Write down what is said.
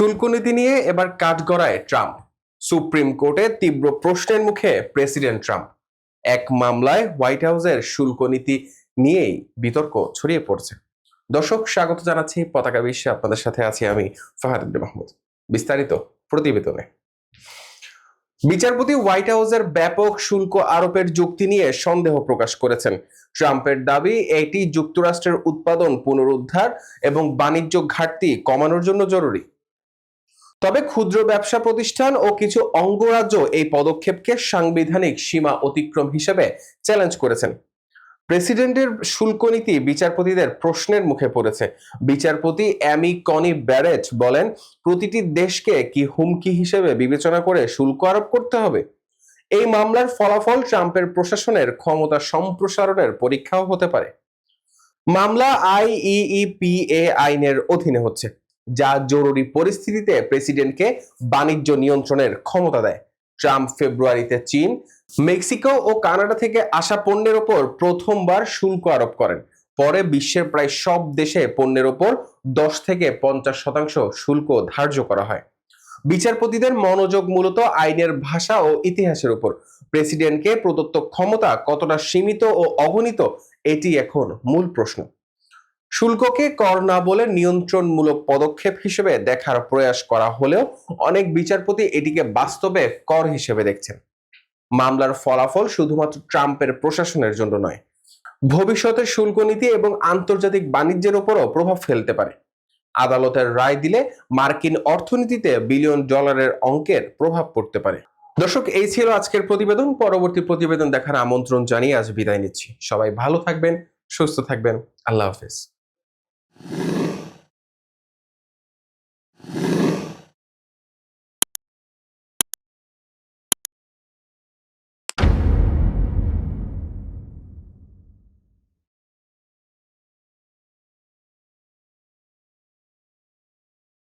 শুল্ক নীতি নিয়ে এবার কাঠগড়ায় ট্রাম্প। সুপ্রিম কোর্টে তীব্র প্রশ্নের মুখে প্রেসিডেন্ট ট্রাম্প। এক মামলায় হোয়াইট হাউসের শুল্ক নীতি নিয়েই বিতর্ক ছড়িয়ে পড়ছে। দর্শক, স্বাগত জানাচ্ছি পতাকা বিশ্বে। আপনাদের সাথে আছি আমি ফাহাদ মাহমুদ। বিস্তারিত প্রতিবেদনে। বিচারপতি হোয়াইট হাউসের ব্যাপক শুল্ক আরোপের যুক্তি নিয়ে সন্দেহ প্রকাশ করেছেন। ট্রাম্পের দাবি, এটি যুক্তরাষ্ট্রের উৎপাদন পুনরুদ্ধার এবং বাণিজ্য ঘাটতি কমানোর জন্য জরুরি। তবে ক্ষুদ্র ব্যবসা প্রতিষ্ঠান ও কিছু অঙ্গরাজ্য এই পদক্ষেপকে সাংবিধানিক সীমা অতিক্রম হিসেবে চ্যালেঞ্জ করেছেন। প্রেসিডেন্টের শুল্ক নীতি বিচারপতিদের প্রশ্নের মুখে পড়েছে। বিচারপতি অ্যামি কনি ব্যারেট বলেন, প্রতিটি দেশকে কি হুমকি হিসেবে বিবেচনা করে শুল্ক আরোপ করতে হবে? এই মামলার ফলাফল ট্রাম্পের প্রশাসনের ক্ষমতা সম্প্রসারণের পরীক্ষাও হতে পারে। মামলা আইইপিএ আইনের অধীনে হচ্ছে। যা জরুরি পরিস্থিতিতে প্রেসিডেন্টকে বাণিজ্য নিয়ন্ত্রণের ক্ষমতা দেয়। ট্রাম্প ফেব্রুয়ারিতে চীন, মেক্সিকো ও কানাডা থেকে আসা পণ্যের ওপর প্রথমবার শুল্ক আরোপ করেন। পরে বিশ্বের প্রায় সব দেশে পণ্যের ওপর দশ থেকে পঞ্চাশ শতাংশ শুল্ক ধার্য করা হয়। বিচারপতিদের মনোযোগ মূলত আইনের ভাষা ও ইতিহাসের উপর প্রেসিডেন্টকে প্রদত্ত ক্ষমতা কতটা সীমিত ও অগণিত, এটি এখন মূল প্রশ্ন। শুল্ককে কর না বলে নিয়ন্ত্রণমূলক পদক্ষেপ হিসেবে দেখার প্রয়াস করা হলেও অনেক বিচারপতি এটিকে বাস্তবে কর হিসেবে দেখছেন। মামলার ফলাফল শুধুমাত্র ট্রাম্পের প্রশাসনের জন্য নয়, ভবিষ্যতের শুল্ক নীতি এবং আন্তর্জাতিক বাণিজ্যের উপরও প্রভাব ফেলতে পারে। আদালতের রায় দিলে মার্কিন অর্থনীতিতে বিলিয়ন ডলারের অঙ্কের প্রভাব পড়তে পারে। দর্শক, এই ছিল আজকের প্রতিবেদন। পরবর্তী প্রতিবেদন দেখার আমন্ত্রণ জানিয়ে আজ বিদায় নিচ্ছি। সবাই ভালো থাকবেন, সুস্থ থাকবেন। আল্লাহ হাফেজ। you